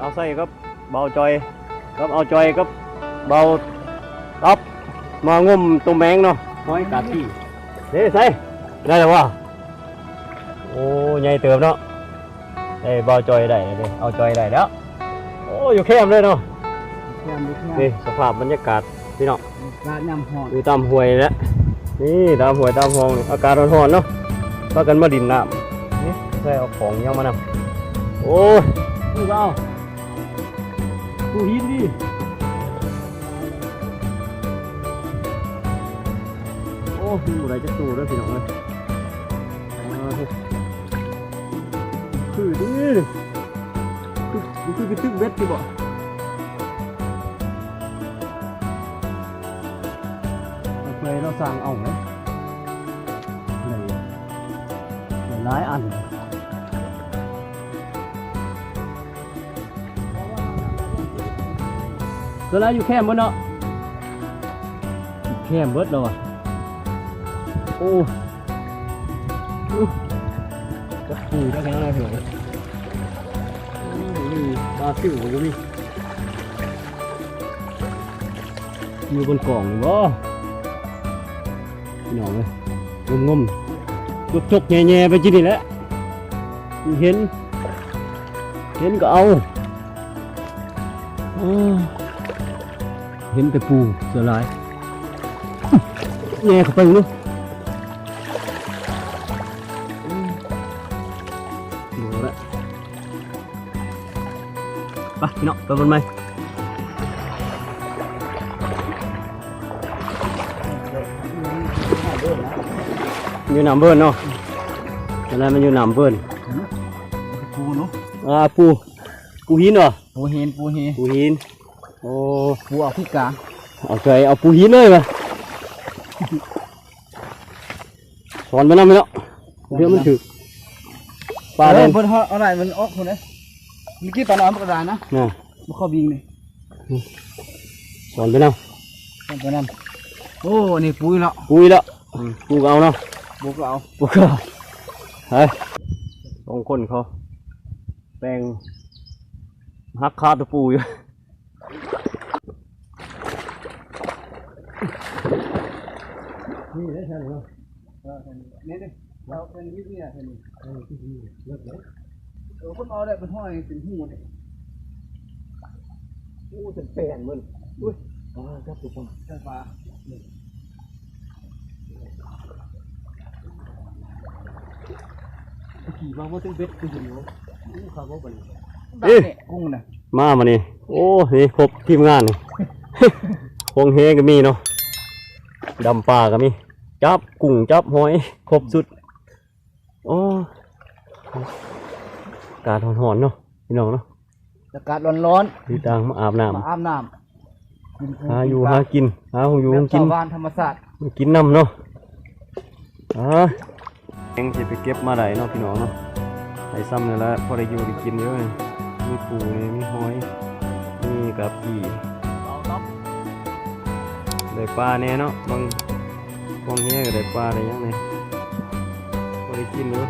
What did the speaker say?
เอาใส่กับเบาจอยกับเอาจอยกับเบาต๊อบมางมตัวแมงเนาะห้อยกาที่เด้ใส่ได้แล้ววะโอ้ใหญ่เติมเนาะได้เบาจอยได้เลยเอาจอยได้แล้วโอ้อยู่แคมป์เลยเนาะแค่นี้แค่นี่สภาพบรรยากาศพี่น้องการยำหอดอยู่ตามห้วยแล้วนี่ตามห้วยตามห้องนี่อากาศร้อนๆเนาะพากันมาดินน้ำนี่ใส่เอาของยังมานำโอ้ยดูเอา ดูหินดิโอ้ยอะไรจะสู้ด้วพี่น้องเลยเอาเถอะคือดิคือคือคือตึกเบ็ดที่บ่เอาเคยเราสั่งเอาไหมเลยเลยหลายอัน ก็แล้วอยู่แคมบนเนาะแคมเบิดแล้วอะโอ้ก็ปูได้แค่ไหนเหรอโอ้นี่ปลาซิวก็มีอยู่บนกล่องนี่บ่พี่องเลยงมงมจกจกๆแง่แง่ๆไปจีนี่แหละเห็น เห็นก็เอาอ้เห็นแต่ปูเสือลายแง่เข้าไปลูกดูละไปพี่น้องไปบนไหมอยู่น้ำเบิ้ลเนาะอะไรมันอยู่น้ำเบิ้ลปูเนาะอ่าปูปูหินเหรอปูเห็นปูเห็นปูหิน โอ้ปูเอาพิกาเอาใจเอาปูหินเลยมาสอนไปนั่นไปแล้วเดี๋ยวมันถึกปลาเอเล่อนเพิ่นเฮาอะไรมันออกคนเลยเมื่อกี้ตอนน้ำกระดานนะน่ะมันเข้าบิงนี่สอนไปนั่นตอนนั้นโอ้นี่ปุ้ยแล้วปูอีกแล้วปูก็เอาเนาะบุกเอาปูก็เอาเฮ้ยสองคนเขาแปลงหักคาตัวปูอยู่ นี่ได้ใช่ไหมนี่ดิเราเป็นวิธีอะไรนี่เออที่นี่เลิกเลยเออคนเอาได้เป็นห้อยเป็นหูเนี่ยปูจะแปลนมันอุ้ยอ่าครับทุกคนใช่ปลาขี่มาว่าต้องเบ็ดคืออยู่นี่ครับว่าเป็นดักเนี่ยกุ้งน่ะมามานี่โอ้นี่ครบทีมงานนี่พงเฮก็มีเนาะดำปลาก็มี จับกุ้งจับหอยครบสุดโอ้อากาศหอนๆเนาะพี่น้องเนาะอากาศร้อนพี่ต่างมาอาบน้ๆมาอาบน้ำำหาอยู่หากินหาของอยู่ของกิกินน บ้านธรรมศาสตร์กินน้ำเนาะอ่าเองจะไปเก็บมาได้เนาะพี่น้องเนาะไอ้ซ้ำนี่แหละพอได้อยู่ได้กินเยอะเลยมีปูนี่มีหอย มีกับพี่ได้ปลาแน่เนาะบาง กองเนี้ยก็ได้ปลาไรอยังไงพอได้กินเนาะ